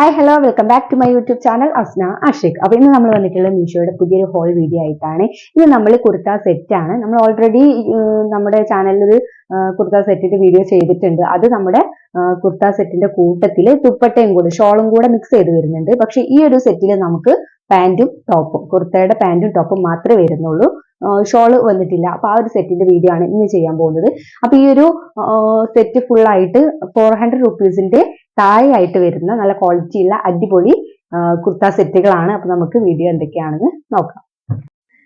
Hi hello welcome back to my YouTube channel Asna Ashik അപ്പൊ ഇന്ന് നമ്മൾ വന്നിട്ടുള്ള മീഷോയുടെ പുതിയൊരു ഹോൾ വീഡിയോ ആയിട്ടാണ്. ഇത് നമ്മൾ കുർത്ത ആണ്. നമ്മൾ ഓൾറെഡി നമ്മുടെ ചാനലിൽ ഒരു കുർത്ത സെറ്റിന്റെ വീഡിയോ ചെയ്തിട്ടുണ്ട്. അത് നമ്മുടെ കുർത്ത സെറ്റിന്റെ കൂട്ടത്തിൽ ദുപ്പട്ടയും കൂടെ ഷോളും കൂടെ മിക്സ് ചെയ്ത് വരുന്നുണ്ട്. പക്ഷെ ഈ ഒരു സെറ്റിൽ നമുക്ക് പാന്റും ടോപ്പും. കുർത്തയുടെ പാന്റും ടോപ്പും മാത്രമേ വരുന്നുള്ളൂ. ഷോൾ വന്നിട്ടില്ല. അപ്പൊ ആ ഒരു സെറ്റിന്റെ വീഡിയോ ആണ് ഇന്ന് ചെയ്യാൻ പോകുന്നത്. അപ്പൊ ഈ ഒരു സെറ്റ് ഫുൾ ആയിട്ട് ഫോർ ഹൺഡ്രഡ് റുപ്പീസിന്റെ താഴെയായിട്ട് വരുന്ന നല്ല ക്വാളിറ്റി ഉള്ള അടിപൊളി കുർത്ത സെറ്റുകളാണ് അപ്പൊ നമുക്ക് വീഡിയോ എന്തൊക്കെയാണെന്ന് നോക്കാം.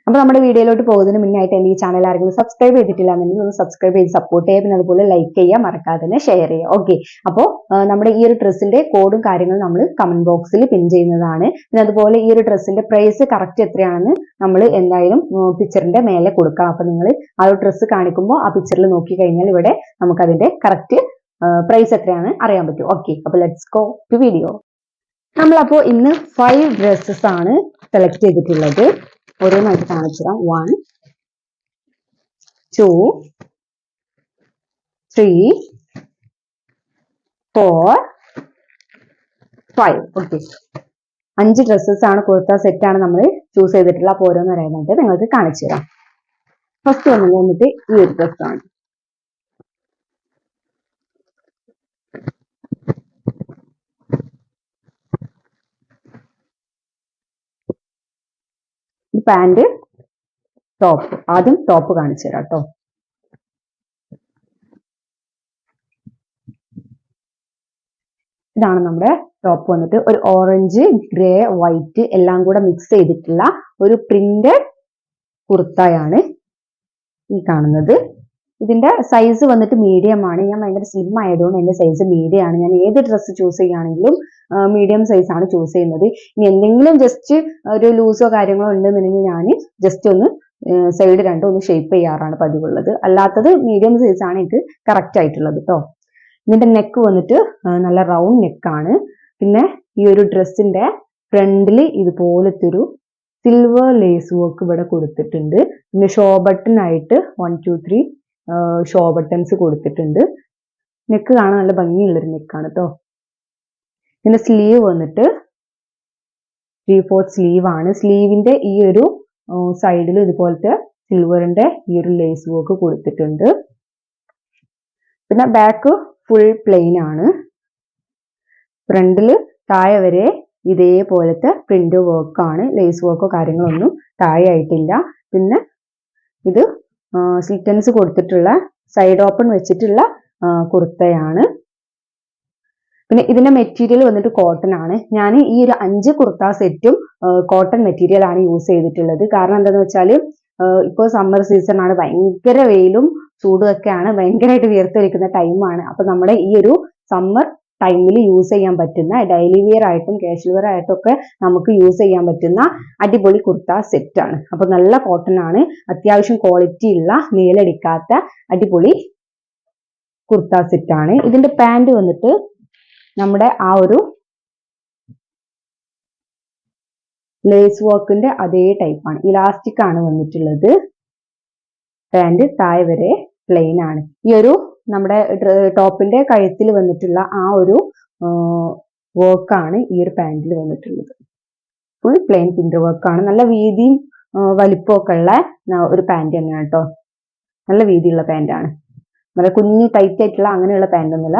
അപ്പൊ നമ്മുടെ വീഡിയോയിലോട്ട് പോകുന്നതിന് മുന്നായിട്ട് എന്റെ ഈ ചാനൽ ആരെങ്കിലും സബ്സ്ക്രൈബ് ചെയ്തിട്ടില്ല എന്നുണ്ടെങ്കിൽ ഒന്ന് സബ്സ്ക്രൈബ് ചെയ്ത് സപ്പോർട്ട് ചെയ്യുക. പിന്നെ അതുപോലെ ലൈക്ക് ചെയ്യുക. മറക്കാതെ തന്നെ ഷെയർ ചെയ്യുക. ഓക്കെ അപ്പോൾ നമ്മുടെ ഈ ഒരു ഡ്രസ്സിന്റെ കോഡും കാര്യങ്ങളും നമ്മൾ കമന്റ് ബോക്സിൽ പിൻ ചെയ്യുന്നതാണ്. പിന്നെ അതുപോലെ ഈ ഒരു ഡ്രസ്സിന്റെ പ്രൈസ് കറക്റ്റ് എത്രയാണെന്ന് നമ്മൾ എന്തായാലും പിക്ചറിന്റെ മേലെ കൊടുക്കാം അപ്പൊ നിങ്ങൾ ആ ഒരു ഡ്രസ്സ് കാണിക്കുമ്പോൾ ആ പിക്ചറിൽ നോക്കി കഴിഞ്ഞാൽ ഇവിടെ നമുക്കതിന്റെ കറക്റ്റ് പ്രൈസ് എത്രയാണ് അറിയാൻ പറ്റും. ഓക്കെ അപ്പൊ ലെറ്റ്സ് ഗോ ടു വീഡിയോ നമ്മളപ്പോ ഇന്ന് ഫൈവ് ഡ്രസ്സസ് ആണ് സെലക്ട് ചെയ്തിട്ടുള്ളത്. ഓരോന്നായിട്ട് കാണിച്ചുതരാം. One two three four five okay അഞ്ച് ഡ്രസ്സസ് ആണ് കുർത്ത സെറ്റ് ആണ് നമ്മൾ ചൂസ് ചെയ്തിട്ടുള്ള അപ്പോൾ ഓരോന്ന് പറയുന്നത് നിങ്ങൾക്ക് കാണിച്ചു തരാം ഫസ്റ്റ് വന്ന് വന്നിട്ട് ഈ ഒരു ഡ്രസ്സാണ് പാന്റ് ടോപ്പ് ആദ്യം ടോപ്പ് കാണിച്ചു തരാം കേട്ടോ ഇതാണ് നമ്മുടെ ടോപ്പ് വന്നിട്ട് ഒരു ഓറഞ്ച് ഗ്രേ വൈറ്റ് എല്ലാം കൂടെ മിക്സ് ചെയ്തിട്ടുള്ള ഒരു പ്രിന്റഡ് കുർത്തയാണ് ഈ കാണുന്നത്. ഇതിന്റെ സൈസ് വന്നിട്ട് മീഡിയം ആണ്. ഞാൻ ഭയങ്കര സ്ലിം ആയതുകൊണ്ട് എന്റെ സൈസ് മീഡിയം ആണ്. ഞാൻ ഏത് ഡ്രസ്സ് ചൂസ് ചെയ്യുകയാണെങ്കിലും മീഡിയം സൈസ് ആണ് ചൂസ് ചെയ്യുന്നത്. ഇനി എന്തെങ്കിലും ജസ്റ്റ് ഒരു ലൂസോ കാര്യങ്ങളോ ഉണ്ടെന്നുണ്ടെങ്കിൽ ഞാൻ ജസ്റ്റ് ഒന്ന് സൈഡ് രണ്ടും ഒന്ന് ഷേപ്പ് ചെയ്യാറാണ് പതിവുള്ളത്. അല്ലാത്തത് മീഡിയം സൈസ് ആണ് എനിക്ക് കറക്റ്റ് ആയിട്ടുള്ളത് കേട്ടോ ഇതിന്റെ നെക്ക് വന്നിട്ട് നല്ല റൗണ്ട് നെക്കാണ് പിന്നെ ഈ ഒരു ഡ്രസ്സിന്റെ ഫ്രണ്ടിൽ ഇതുപോലത്തെ ഒരു സിൽവർ ലേസ് വർക്ക് ഇവിടെ കൊടുത്തിട്ടുണ്ട്. പിന്നെ ഷോ ബട്ടൺ ആയിട്ട് one two three show buttons കൊടുത്തിട്ടുണ്ട്. നെക്ക് കാണാൻ നല്ല ഭംഗിയുള്ളൊരു നെക്കാണ് കേട്ടോ പിന്നെ സ്ലീവ് വന്നിട്ട് ത്രീ ഫോർത്ത് സ്ലീവ് ആണ്. സ്ലീവിന്റെ ഈ ഒരു സൈഡിൽ ഇതുപോലത്തെ സിൽവറിന്റെ ഈ ഒരു ലേസ് വർക്ക് കൊടുത്തിട്ടുണ്ട്. പിന്നെ ബാക്ക് ഫുൾ പ്ലെയിൻ ആണ്. ഫ്രണ്ടിൽ താഴെ വരെ ഇതേപോലത്തെ പ്രിന്റ് വർക്കാണ് ലേസ് വർക്കോ കാര്യങ്ങളൊന്നും താഴെ ആയിട്ടില്ല. പിന്നെ ഇത് സ്ലിറ്റൻസ് കൊടുത്തിട്ടുള്ള സൈഡ് ഓപ്പൺ വെച്ചിട്ടുള്ള കുർത്തയാണ്. പിന്നെ ഇതിന്റെ മെറ്റീരിയൽ വന്നിട്ട് കോട്ടൺ ആണ്. ഞാൻ ഈ ഒരു അഞ്ച് കുർത്ത സെറ്റും കോട്ടൺ മെറ്റീരിയൽ ആണ് യൂസ് ചെയ്തിട്ടുള്ളത്. കാരണം എന്താന്ന് വെച്ചാൽ ഇപ്പോൾ സമ്മർ സീസൺ ആണ്. ഭയങ്കര വെയിലും ചൂടും ഒക്കെയാണ്. ഭയങ്കരമായിട്ട് വിയർത്തൊലിക്കുന്ന ടൈമാണ് അപ്പൊ നമ്മുടെ ഈ ഒരു സമ്മർ ടൈമിൽ യൂസ് ചെയ്യാൻ പറ്റുന്ന ഡെയിലി വെയർ ആയിട്ടും കാഷ്വൽ വെയർ ആയിട്ടും ഒക്കെ നമുക്ക് യൂസ് ചെയ്യാൻ പറ്റുന്ന അടിപൊളി കുർത്ത സെറ്റ് ആണ്. അപ്പൊ നല്ല കോട്ടൺ ആണ്. അത്യാവശ്യം ക്വാളിറ്റി ഉള്ള നീലടിക്കാത്ത അടിപൊളി കുർത്ത സെറ്റ് ആണ്. ഇതിന്റെ പാന്റ് വന്നിട്ട് നമ്മുടെ ആ ഒരു ലേസ് വർക്കിന്റെ അതേ ടൈപ്പാണ് ഇലാസ്റ്റിക് ആണ് വന്നിട്ടുള്ളത്. പാന്റ് താഴെ വരെ പ്ലെയിൻ ആണ്. ഈ ഒരു നമ്മുടെ ടോപ്പിന്റെ കഴുത്തിൽ വന്നിട്ടുള്ള ആ ഒരു വർക്കാണ് ഈ ഒരു പാന്റിൽ വന്നിട്ടുള്ളത്. ഫുൾ പ്ലെയിൻ പ്രിന്റ് വർക്കാണ് നല്ല വീതിയും വലിപ്പമൊക്കെ ഉള്ള ഒരു പാന്റ് തന്നെയാണ് കേട്ടോ നല്ല വീതിയുള്ള പാന്റാണ് നല്ല കുഞ്ഞു ടൈറ്റ് ആയിട്ടുള്ള അങ്ങനെയുള്ള പാന്റ് ഒന്നുമില്ല.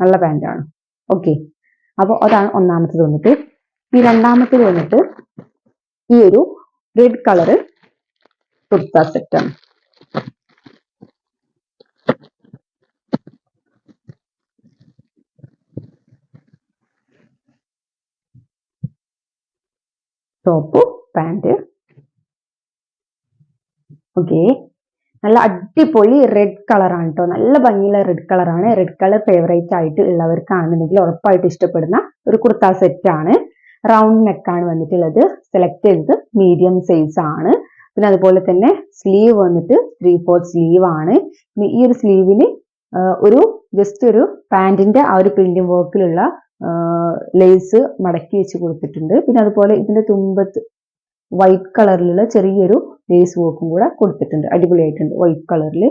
നല്ല പാന്റാണ് ഓക്കെ അപ്പോൾ അതാണ് ഒന്നാമത്തത് വന്നിട്ട്. ഈ രണ്ടാമത്തത് വന്നിട്ട് ഈ ഒരു റെഡ് കളറ് കുർത്ത സെറ്റാണ് ടോപ്പ് പാന്റ് ഓക്കെ നല്ല അടിപൊളി റെഡ് കളറാണ് കേട്ടോ നല്ല ഭംഗിയുള്ള റെഡ് കളറാണ് റെഡ് കളർ ഫേവറേറ്റ് ആയിട്ട് ഉള്ളവർക്കാണെന്നുണ്ടെങ്കിൽ ഉറപ്പായിട്ട് ഇഷ്ടപ്പെടുന്ന ഒരു കുർത്ത സെറ്റ് ആണ്. റൗണ്ട് നെക്കാണ് വന്നിട്ടുള്ളത്. സെലക്ട് ചെയ്തത് മീഡിയം സൈസ് ആണ്. പിന്നെ അതുപോലെ തന്നെ സ്ലീവ് വന്നിട്ട് ത്രീ ഫോർത്ത് സ്ലീവ് ആണ്. ഈ ഒരു സ്ലീവിന് ഒരു ജസ്റ്റ് ഒരു പാൻറിന്റെ ആ ഒരു പ്രിന്റിംഗ് വർക്കിലുള്ള ലേസ് മടക്കി വെച്ച് കൊടുത്തിട്ടുണ്ട്. പിന്നെ അതുപോലെ ഇതിന്റെ തുമ്പത്ത് വൈറ്റ് കളറിലുള്ള ചെറിയൊരു ലേസ് വർക്കും കൂടെ കൊടുത്തിട്ടുണ്ട്. അടിപൊളിയായിട്ടുണ്ട്. വൈറ്റ് കളറിൽ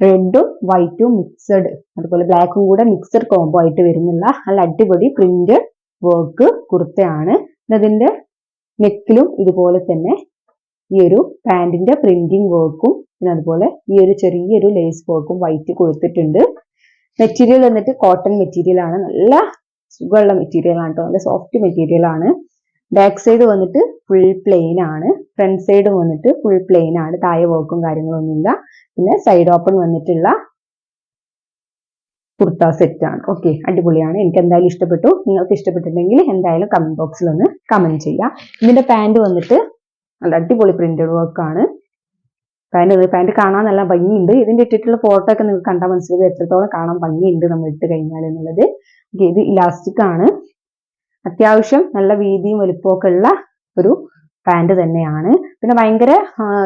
റെഡും വൈറ്റും മിക്സഡ് അതുപോലെ ബ്ലാക്കും കൂടെ മിക്സഡ് കോംബോ ആയിട്ട് വരുന്നുള്ള നല്ല അടിപൊളി പ്രിന്റ് വർക്ക് കുർത്തയാണ്. അതിന്റെ നെക്കിലും ഇതുപോലെ തന്നെ ഈ ഒരു പാന്റിന്റെ പ്രിന്റിംഗ് വർക്കും പിന്നെ അതുപോലെ ഈ ഒരു ചെറിയൊരു ലേസ് വർക്കും വൈറ്റ് കൊടുത്തിട്ടുണ്ട്. മെറ്റീരിയൽ വന്നിട്ട് കോട്ടൺ മെറ്റീരിയൽ ആണ്. നല്ല സുഖമുള്ള മെറ്റീരിയൽ ആണ് കേട്ടോ. നല്ല സോഫ്റ്റ് മെറ്റീരിയൽ ആണ്. ബാക്ക് സൈഡ് വന്നിട്ട് ഫുൾ പ്ലെയിൻ ആണ്. ഫ്രണ്ട് സൈഡ് വന്നിട്ട് ഫുൾ പ്ലെയിൻ ആണ്. താഴെ വർക്കും കാര്യങ്ങളൊന്നുമില്ല പിന്നെ സൈഡ് ഓപ്പൺ വന്നിട്ടുള്ള കുർത്ത സെറ്റ് ആണ്. ഓക്കെ അടിപൊളിയാണ്. എനിക്ക് എന്തായാലും ഇഷ്ടപ്പെട്ടു. നിങ്ങൾക്ക് ഇഷ്ടപ്പെട്ടിട്ടുണ്ടെങ്കിൽ എന്തായാലും കമന്റ് ബോക്സിൽ ഒന്ന് കമന്റ് ചെയ്യാം. ഇതിന്റെ പാന്റ് വന്നിട്ട് നല്ല അടിപൊളി പ്രിന്റഡ് വർക്ക് ആണ്. പാന്റ് പാന്റ് കാണാൻ നല്ല ഭംഗിയുണ്ട്. ഇതിന്റെ ഇട്ടിട്ടുള്ള ഫോട്ടോ ഒക്കെ നിങ്ങൾക്ക് കണ്ടാൽ മനസ്സിലാവും. എത്രത്തോളം കാണാൻ ഭംഗിയുണ്ട് നമ്മൾ ഇട്ട് കഴിഞ്ഞാൽ എന്നുള്ളത്. ഇത് ഇലാസ്റ്റിക് ആണ്. അത്യാവശ്യം നല്ല വീതിയും വലുപ്പമൊക്കെ ഉള്ള ഒരു പാന്റ് തന്നെയാണ്. പിന്നെ ഭയങ്കര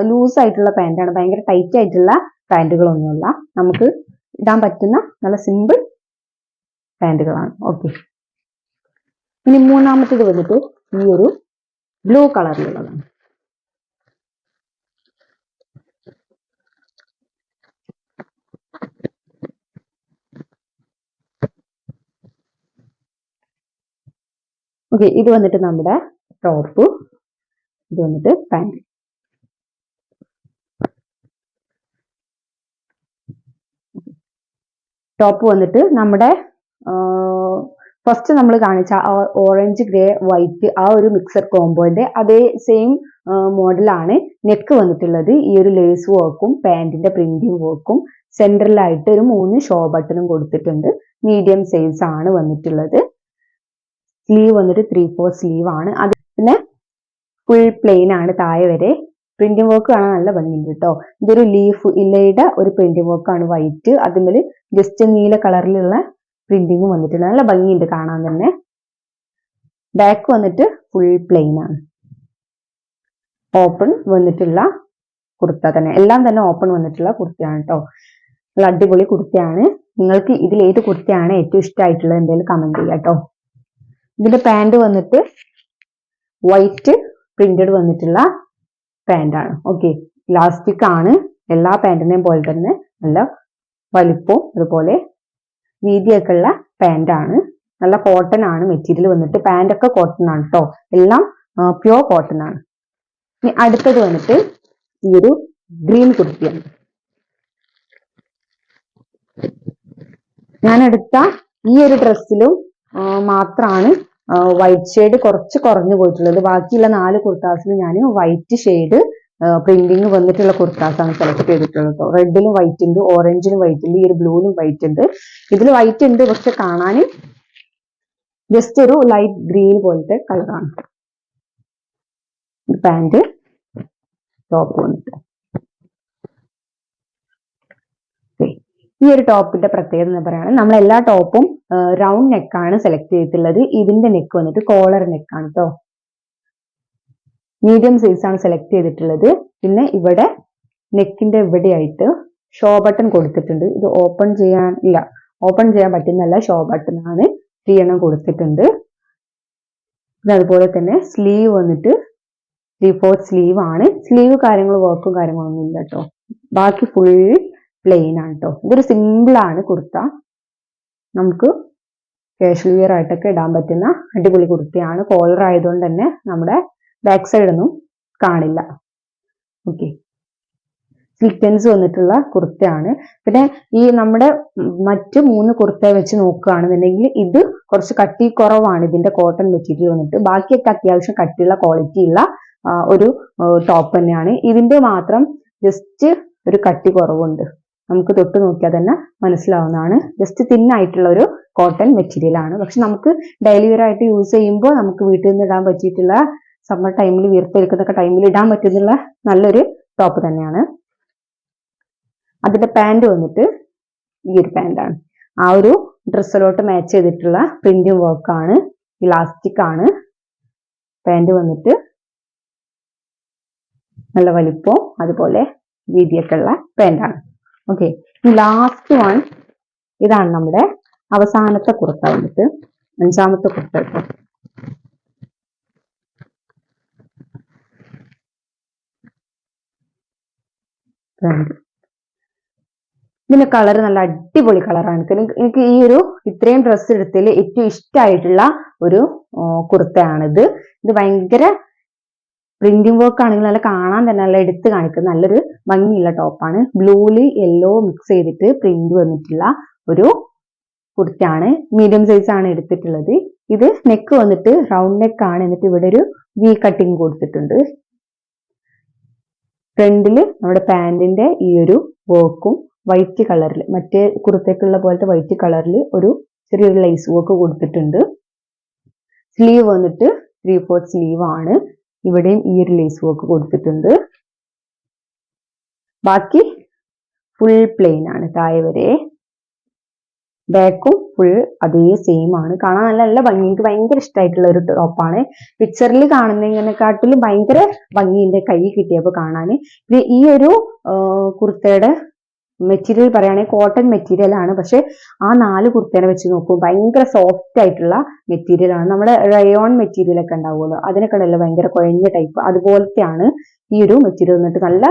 ലൂസ് ആയിട്ടുള്ള പാന്റാണ് ഭയങ്കര ടൈറ്റ് ആയിട്ടുള്ള പാന്റുകളൊന്നുമില്ല നമുക്ക് ഇടാൻ പറ്റുന്ന നല്ല സിമ്പിൾ പാന്റുകളാണ് ഓക്കെ ഇനി മൂന്നാമത്തേത് വന്നിട്ട് ഈ ഒരു ബ്ലൂ കളറിലുള്ളതാണ് ഓക്കെ ഇത് വന്നിട്ട് നമ്മുടെ ടോപ്പ് ഇത് വന്നിട്ട് പാന്റ് ടോപ്പ് വന്നിട്ട് നമ്മുടെ ഫസ്റ്റ് നമ്മൾ കാണിച്ച ഓറഞ്ച് ഗ്രേ വൈറ്റ് ആ ഒരു മിക്സർ കോമ്പോന്റെ അതേ സെയിം മോഡലാണ് നെക്ക് വന്നിട്ടുള്ളത്. ഈ ഒരു ലേസ് വർക്കും പാന്റിന്റെ പ്രിന്റിംഗ് വർക്കും സെൻട്രലായിട്ട് ഒരു മൂന്ന് ഷോ ബട്ടണും കൊടുത്തിട്ടുണ്ട്. മീഡിയം സൈസ് ആണ് വന്നിട്ടുള്ളത്. സ്ലീവ് വന്നിട്ട് ത്രീ ഫോർ സ്ലീവ് ആണ്. അത് പിന്നെ ഫുൾ പ്ലെയിൻ ആണ് താഴെ വരെ. പ്രിന്റിംഗ് വർക്ക് കാണാൻ നല്ല ഭംഗിയുണ്ട് കേട്ടോ ഇതൊരു ലീഫ് ഇലയുടെ ഒരു പ്രിന്റിംഗ് ആണ് വൈറ്റ് അതിൽ ജസ്റ്റ് നീല കളറിലുള്ള പ്രിന്റിംഗ് വന്നിട്ടുണ്ട്. നല്ല ഭംഗിയുണ്ട് കാണാൻ തന്നെ. ബാക്ക് വന്നിട്ട് ഫുൾ പ്ലെയിൻ ആണ്. ഓപ്പൺ വന്നിട്ടുള്ള കുർത്ത തന്നെ. എല്ലാം തന്നെ ഓപ്പൺ വന്നിട്ടുള്ള കുർത്തയാണ് കേട്ടോ നല്ല അടിപൊളി കുർത്തയാണ്. നിങ്ങൾക്ക് ഇതിൽ ഏത് കുർത്തയാണ് ഏറ്റവും ഇഷ്ടമായിട്ടുള്ളത് എന്തെങ്കിലും കമന്റ് ചെയ്യാം കേട്ടോ ഇതിന്റെ പാന്റ് വന്നിട്ട് വൈറ്റ് പ്രിന്റഡ് വന്നിട്ടുള്ള പാന്റാണ് ഓക്കെ ഇലാസ്റ്റിക് ആണ്. എല്ലാ പാന്റിനെയും പോലെ തന്നെ നല്ല വലിപ്പവും അതുപോലെ വീതിയൊക്കെ ഉള്ള പാന്റാണ് നല്ല കോട്ടൺ ആണ് മെറ്റീരിയൽ വന്നിട്ട്. പാന്റ് ഒക്കെ കോട്ടൺ ആണ് കേട്ടോ എല്ലാം പ്യുവർ കോട്ടൺ ആണ്. ഇനി അടുത്തത് വന്നിട്ട് ഈ ഒരു ഗ്രീൻ കുർത്തിയാണ്. ഞാൻ എടുത്ത ഈ ഒരു ഡ്രസ്സിലും മാത്രമാണ് വൈറ്റ് ഷെയ്ഡ് കുറച്ച് കുറഞ്ഞു പോയിട്ടുള്ളത്. ബാക്കിയുള്ള നാല് കുർത്താസിൽ ഞാൻ വൈറ്റ് ഷെയ്ഡ് പ്രിന്റിങ് വന്നിട്ടുള്ള കുർത്താസാണ് സെലക്ട് ചെയ്തിട്ടുള്ളത് റെഡിലും വൈറ്റ് ഉണ്ട് ഓറഞ്ചിലും വൈറ്റ് ഉണ്ട് ഈ ഒരു ബ്ലൂവിലും വൈറ്റ് ഉണ്ട്. ഇതിൽ വൈറ്റ് ഉണ്ട് പക്ഷെ കാണാൻ ജസ്റ്റ് ഒരു ലൈറ്റ് ഗ്രീൻ പോലത്തെ കളറാണ് പാന്റ് ടോപ്പ് വന്നിട്ട്. ഈ ഒരു ടോപ്പിന്റെ പ്രത്യേകത എന്ന് പറയുകയാണെങ്കിൽ നമ്മൾ എല്ലാ ടോപ്പും റൗണ്ട് നെക്കാണ് സെലക്ട് ചെയ്തിട്ടുള്ളത്. ഇതിന്റെ നെക്ക് വന്നിട്ട് കോളർ നെക്കാണ് കേട്ടോ മീഡിയം സൈസ് ആണ് സെലക്ട് ചെയ്തിട്ടുള്ളത്. പിന്നെ ഇവിടെ നെക്കിന്റെ ഇവിടെയായിട്ട് ഷോ ബട്ടൺ കൊടുത്തിട്ടുണ്ട്. ഇത് ഓപ്പൺ ചെയ്യാൻ ഇല്ല ഓപ്പൺ ചെയ്യാൻ പറ്റുന്നല്ല ഷോ ബട്ടൺ ആണ് ത്രീ എണ്ണം കൊടുത്തിട്ടുണ്ട്. പിന്നെ അതുപോലെ തന്നെ സ്ലീവ് വന്നിട്ട് ത്രീ ഫോർത്ത് സ്ലീവ് ആണ്. സ്ലീവ് കാര്യങ്ങൾ വർക്കും കാര്യങ്ങളൊന്നും ഇല്ല കേട്ടോ ബാക്കി ഫുൾ പ്ലെയിൻ ആണ് കേട്ടോ ഇതൊരു സിമ്പിൾ ആണ് കുർത്ത. നമുക്ക് കാഷ്വൽ വിയർ ആയിട്ടൊക്കെ ഇടാൻ പറ്റുന്ന അടിപൊളി കുർത്തിയാണ്. കോളർ ആയതുകൊണ്ട് തന്നെ നമ്മുടെ ബാക്ക് സൈഡ് ഒന്നും കാണില്ല. ഓക്കെ സീക്വൻസ് വന്നിട്ടുള്ള കുർത്തയാണ്. പിന്നെ ഈ നമ്മുടെ മറ്റു മൂന്ന് കുർത്ത വെച്ച് നോക്കുകയാണെന്നുണ്ടെങ്കിൽ ഇത് കുറച്ച് കട്ടി കുറവാണ് ഇതിന്റെ കോട്ടൺ മെറ്റീരിയൽ വന്നിട്ട്. ബാക്കിയൊക്കെ അത്യാവശ്യം കട്ടിയുള്ള ക്വാളിറ്റി ഉള്ള ഒരു ടോപ്പ് തന്നെയാണ്. ഇതിന്റെ മാത്രം ജസ്റ്റ് ഒരു കട്ടി കുറവുണ്ട്. നമുക്ക് തൊട്ട് നോക്കിയാൽ തന്നെ മനസ്സിലാവുന്നതാണ്. ജസ്റ്റ് തിൻ ആയിട്ടുള്ള ഒരു കോട്ടൺ മെറ്റീരിയൽ ആണ്. പക്ഷെ നമുക്ക് ഡെയിലി വെയർ ആയിട്ട് യൂസ് ചെയ്യുമ്പോൾ നമുക്ക് വീട്ടിൽ നിന്ന് ഇടാൻ പറ്റിയിട്ടുള്ള സമ്മർ ടൈമിൽ വീർത്തെടുക്കുന്നൊക്കെ ടൈമിൽ ഇടാൻ പറ്റുന്നുള്ള നല്ലൊരു ടോപ്പ് തന്നെയാണ്. അതിന്റെ പാന്റ് വന്നിട്ട് ഈ ഒരു പാന്റാണ് ആ ഒരു ഡ്രസ്സിലോട്ട് മാച്ച് ചെയ്തിട്ടുള്ള പ്രിന്റും വർക്കാണ് ഇലാസ്റ്റിക് ആണ്. പാന്റ് വന്നിട്ട് നല്ല വലിപ്പവും അതുപോലെ വീതിയൊക്കെ ഉള്ള ഓക്കെ ലാസ്റ്റ് വൺ ഇതാണ് നമ്മുടെ അവസാനത്തെ കുർത്ത വന്നിട്ട്. അഞ്ചാമത്തെ കുർത്ത കേട്ടോ ഇതിന്റെ കളർ നല്ല അടിപൊളി കളറാണ് എനിക്ക് ഈ ഒരു ഇത്രയും ഡ്രസ്സ് എടുത്തതിൽ ഏറ്റവും ഇഷ്ടമായിട്ടുള്ള ഒരു കുർത്തയാണിത്. ഇത് ഭയങ്കര പ്രിന്റിംഗ് വർക്ക് ആണെങ്കിൽ നല്ല കാണാൻ തന്നെ നല്ല എടുത്ത് കാണിക്കുന്ന നല്ലൊരു ഭംഗിയുള്ള ടോപ്പാണ് ബ്ലൂൽ യെല്ലോ മിക്സ് ചെയ്തിട്ട് പ്രിന്റ് വന്നിട്ടുള്ള ഒരു കുർത്തിയാണ്. മീഡിയം സൈസ് ആണ് എടുത്തിട്ടുള്ളത്. ഇത് നെക്ക് വന്നിട്ട് റൗണ്ട് നെക്ക് ആണ്. എന്നിട്ട് ഇവിടെ ഒരു വി കട്ടിങ് കൊടുത്തിട്ടുണ്ട്. ഫ്രണ്ടിൽ നമ്മുടെ പാൻറിന്റെ ഈ ഒരു വർക്കും വൈറ്റ് കളറിൽ മറ്റേ കുർത്തയ്ക്കുള്ള പോലത്തെ വൈറ്റ് കളറിൽ ഒരു ചെറിയൊരു ലൈസ് വർക്ക് കൊടുത്തിട്ടുണ്ട്. സ്ലീവ് വന്നിട്ട് ത്രീ ഫോർത്ത് സ്ലീവ് ആണ്. ഇവിടെയും ഈ ഒരു ലേസ് വർക്ക് കൊടുത്തിട്ടുണ്ട്. ബാക്കി ഫുൾ പ്ലെയിൻ ആണ് താഴെ വരെ. ബാക്കും ഫുൾ അതേ സെയിം ആണ്. കാണാൻ നല്ല നല്ല ഭംഗി. എനിക്ക് ഭയങ്കര ഇഷ്ടമായിട്ടുള്ള ഒരു ടോപ്പാണ് പിക്ചറിൽ കാണുന്നതിനെക്കാട്ടിലും ഭയങ്കര ഭംഗി എന്റെ കൈ കിട്ടിയപ്പോൾ കാണാൻ. ഈ ഒരു കുർത്തയുടെ മെറ്റീരിയൽ പറയുകയാണെങ്കിൽ കോട്ടൺ മെറ്റീരിയൽ ആണ്. പക്ഷെ ആ നാല് കുർത്തേനെ വെച്ച് നോക്കും ഭയങ്കര സോഫ്റ്റ് ആയിട്ടുള്ള മെറ്റീരിയൽ ആണ്. നമ്മുടെ റയോൺ മെറ്റീരിയൽ ഒക്കെ ഉണ്ടാവുമല്ലോ അതിനൊക്കെ ഉണ്ടല്ലോ ഭയങ്കര കുഴഞ്ഞ ടൈപ്പ് അതുപോലത്തെയാണ് ഈ ഒരു മെറ്റീരിയൽ വന്നിട്ട് നല്ല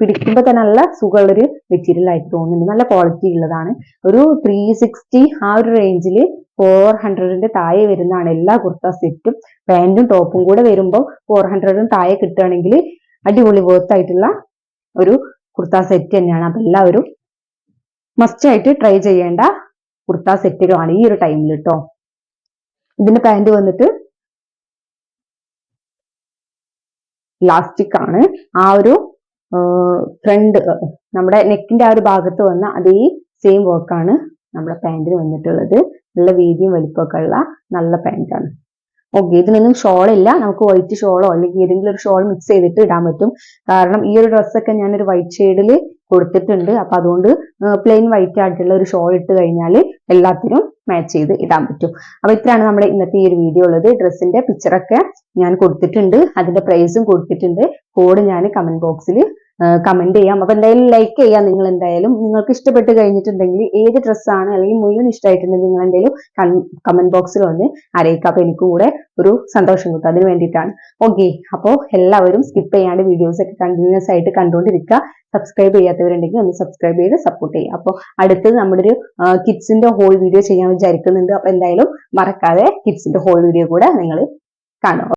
പിടിക്കുമ്പോൾ തന്നെ നല്ല സുഖമുള്ളൊരു മെറ്റീരിയൽ ആയിട്ട് തോന്നുന്നുണ്ട് നല്ല ക്വാളിറ്റി ഉള്ളതാണ്. ഒരു ത്രീ സിക്സ്റ്റി ആ ഒരു റേഞ്ചിൽ ഫോർ ഹൺഡ്രഡിന്റെ താഴെ വരുന്നതാണ് എല്ലാ കുർത്ത സെറ്റും. പാന്റും ടോപ്പും കൂടെ വരുമ്പോൾ ഫോർ ഹൺഡ്രഡിന് താഴെ കിട്ടുകയാണെങ്കിൽ അടിപൊളി വേർത്ത് ആയിട്ടുള്ള ഒരു കുർത്ത സെറ്റ് തന്നെയാണ്. അപ്പൊ എല്ലാവരും മസ്റ്റ് ആയിട്ട് ട്രൈ ചെയ്യേണ്ട കുർത്ത സെറ്റുകളാണ് ഈ ഒരു ടൈമിൽ കേട്ടോ ഇതിന്റെ പാന്റ് വന്നിട്ട് ഇലാസ്റ്റിക് ആണ്. ആ ഒരു ഫ്രണ്ട് നമ്മുടെ നെക്കിന്റെ ആ ഒരു ഭാഗത്ത് വന്ന അതേ സെയിം വർക്കാണ് നമ്മുടെ പാൻറിന് വന്നിട്ടുള്ളത്. നല്ല വീതിയും വലിപ്പമൊക്കെ ഉള്ള നല്ല പാന്റാണ് ഓക്കെ ഇതിനൊന്നും ഷോൾ ഇല്ല. നമുക്ക് വൈറ്റ് ഷോളോ അല്ലെങ്കിൽ ഏതെങ്കിലും ഒരു ഷോൾ മിക്സ് ചെയ്തിട്ട് ഇടാൻ പറ്റും. കാരണം ഈ ഒരു ഡ്രസ്സൊക്കെ ഞാനൊരു വൈറ്റ് ഷെയ്ഡിൽ കൊടുത്തിട്ടുണ്ട്. അപ്പൊ അതുകൊണ്ട് പ്ലെയിൻ വൈറ്റ് ആയിട്ടുള്ള ഒരു ഷോൾ ഇട്ട് കഴിഞ്ഞാൽ എല്ലാത്തിനും മാച്ച് ചെയ്ത് ഇടാൻ പറ്റും. അപ്പൊ ഇത്രയാണ് നമ്മുടെ ഇന്നത്തെ ഈ ഒരു വീഡിയോ ഉള്ളത്. ഡ്രസ്സിന്റെ പിക്ചറൊക്കെ ഞാൻ കൊടുത്തിട്ടുണ്ട്. അതിന്റെ പ്രൈസും കൊടുത്തിട്ടുണ്ട്. കോഡ് ഞാൻ കമന്റ് ബോക്സിൽ കമന്റ് ചെയ്യാം. അപ്പൊ എന്തായാലും ലൈക്ക് ചെയ്യാം നിങ്ങൾ എന്തായാലും. നിങ്ങൾക്ക് ഇഷ്ടപ്പെട്ട് കഴിഞ്ഞിട്ടുണ്ടെങ്കിൽ ഏത് ഡ്രസ്സാണ് അല്ലെങ്കിൽ മുഴുവൻ ഇഷ്ടമായിട്ടുണ്ടെങ്കിൽ നിങ്ങൾ എന്തായാലും കമന്റ് ബോക്സിൽ വന്ന് അറിയിക്കുക. അപ്പൊ എനിക്കും കൂടെ ഒരു സന്തോഷം കിട്ടും. അതിന് വേണ്ടിയിട്ടാണ്. ഓക്കെ അപ്പോൾ എല്ലാവരും സ്കിപ്പ് ചെയ്യാണ്ട് വീഡിയോസ് ഒക്കെ കണ്ടിന്യൂസ് ആയിട്ട് കണ്ടുകൊണ്ടിരിക്കുക. സബ്സ്ക്രൈബ് ചെയ്യാത്തവരുണ്ടെങ്കിൽ ഒന്ന് സബ്സ്ക്രൈബ് ചെയ്ത് സപ്പോർട്ട് ചെയ്യുക. അപ്പോൾ അടുത്തത് നമ്മുടെ ഒരു കിഡ്സിന്റെ ഹോൾ വീഡിയോ ചെയ്യാൻ വിചാരിക്കുന്നുണ്ട്. അപ്പൊ എന്തായാലും മറക്കാതെ കിഡ്സിന്റെ ഹോൾ വീഡിയോ കൂടെ നിങ്ങൾ കാണുക.